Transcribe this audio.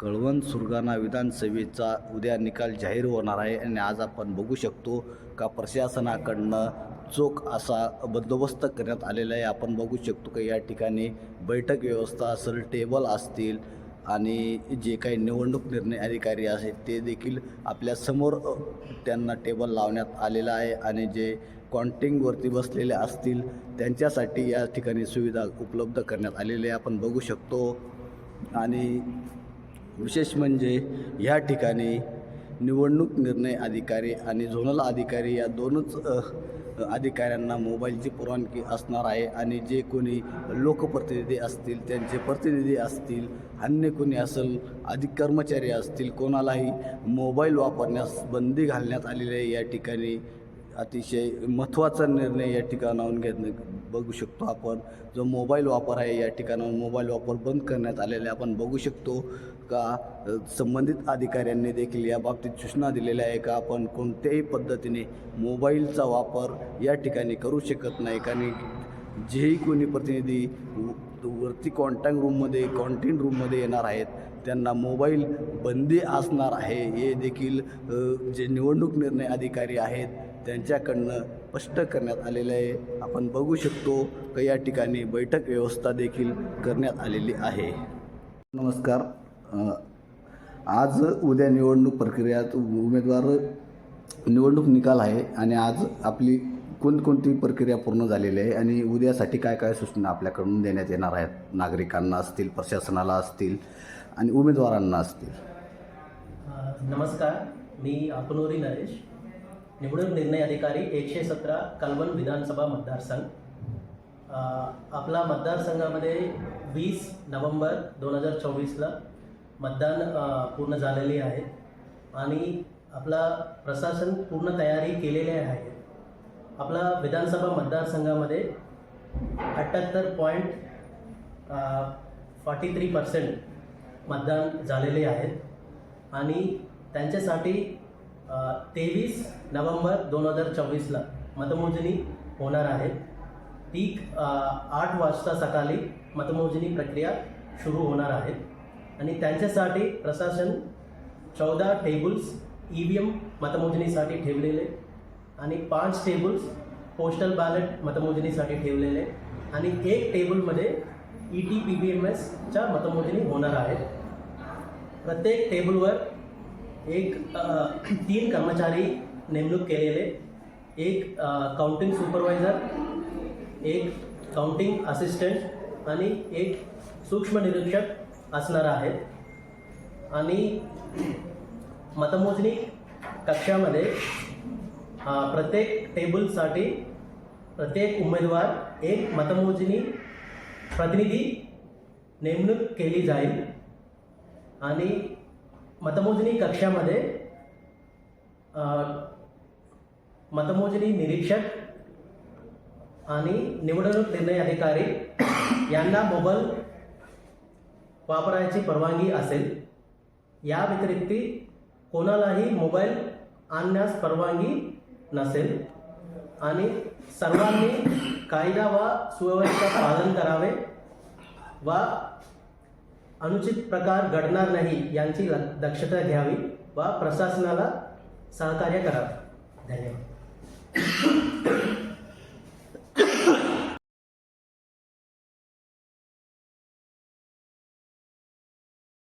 कळवण सुरगाणा विधानसभेचा उद्या निकाल जाहीर होणार आहे आणि आज आपण बघू शकतो का प्रशासनाकडनं चोख असा बंदोबस्त करण्यात आलेला आहे. आपण बघू शकतो का या ठिकाणी बैठक व्यवस्था असेल टेबल असतील आणि जे काही निवडणूक निर्णय अधिकारी आहेत ते देखील आपल्यासमोर त्यांना टेबल लावण्यात आलेला आहे आणि जे कॉन्टिंगवरती बसलेले असतील त्यांच्यासाठी या ठिकाणी सुविधा उपलब्ध करण्यात आलेली आहे. आपण बघू शकतो आणि विशेष म्हणजे ह्या ठिकाणी निवडणूक निर्णय अधिकारी आणि झोनल अधिकारी या दोनच अधिकाऱ्यांना मोबाईलची परवानगी असणार आहे आणि जे कोणी लोकप्रतिनिधी असतील त्यांचे प्रतिनिधी असतील अन्य कोणी असेल अधिक कर्मचारी असतील कोणालाही मोबाईल वापरण्यास बंदी घालण्यात आलेली आहे या ठिकाणी. अतिशय महत्त्वाचा निर्णय या ठिकाणाहून घेत बघू शकतो आपण. जो मोबाईल वापर आहे या ठिकाणावर मोबाईल वापर बंद करण्यात आलेला आहे. आपण बघू शकतो का संबंधित अधिकाऱ्यांनी देखील या बाबतीत सूचना दिलेल्या आहे का आपण कोणत्याही पद्धतीने मोबाईलचा वापर या ठिकाणी करू शकत नाही. कारण जेही कोणी प्रतिनिधी व- वरती कॉन्टॅक्ट रूममध्ये कॉन्टेंट रूममध्ये येणार आहेत. त्यांना मोबाईल बंदी असणार आहे. हे देखील जे निवडणूक निर्णय अधिकारी आहेत त्यांच्याकडनं स्पष्ट करण्यात आलेलं आहे. आपण बघू शकतो का या ठिकाणी बैठक व्यवस्था देखील करण्यात आलेली आहे. नमस्कार. आज उद्या निवडणूक प्रक्रियात उमेदवार निवडणूक निकाल आहे आणि आज आपली कोणकोणती प्रक्रिया पूर्ण झालेली आहे आणि उद्यासाठी काय काय सूचना आपल्याकडून देण्यात येणार आहेत? नागरिकांना असतील प्रशासनाला असतील आणि उमेदवारांना असतील? नमस्कार मी आपनोरी नरेश. निवडणूक निर्णय अधिकारी एकशे सतरा कलवण विधानसभा मतदारसंघ. आपला मतदारसंघामध्ये वीस नोव्हेंबर दोन हजार चोवीसला मतदान पूर्ण झालेले आहे. आणि आपला प्रशासन पूर्ण तयारी केलेली आहे. आपला विधानसभा मतदारसंघामध्ये अठ्ठ्याहत्तर पॉईंट फॉर्टी थ्री पर्सेंट मतदान झालेले आहेत. आणि त्यांच्यासाठी तेवीस नोव्हेंबर दोन हजार चोवीसला मतमोजणी होणार आहे. ती आठ वाजता सकाळी मतमोजणी प्रक्रिया सुरू होणार आहे. आणि त्यांच्यासाठी प्रशासन चौदा टेबल्स ई व्ही एम मतमोजणीसाठी ठेवलेले आणि पाच टेबल्स पोस्टल बॅलेट मतमोजणीसाठी ठेवलेले आणि एक टेबलमध्ये E T P B M एसच्या मतमोजणी होणार आहे प्रत्येक टेबलवर एक तीन कर्मचारी नेमणूक केलेले एक काउंटिंग सुपरवायझर एक काउंटिंग असिस्टंट आणि एक सूक्ष्म निरीक्षक असणार आहेत. आणि मतमोजणी कक्षामध्ये प्रत्येक टेबलसाठी प्रत्येक उमेदवार एक मतमोजणी प्रतिनिधी नेमणूक केली जाईल. आणि मतमोजणी कक्षामध्ये मतमोजणी निरीक्षक आणि निवडणूक निर्णय अधिकारी यांना मोबाईल वापरायची परवानगी असेल. या व्यतिरिक्त कोणालाही मोबाईल आणण्यास परवानगी नसेल. आणि सर्वांनी कायदा व सुव्यवस्था पालन करावे व अनुचित प्रकार घडणार नाही यांची ल- दक्षता घ्यावी व प्रशासनाला सहकार्य करावे. धन्यवाद.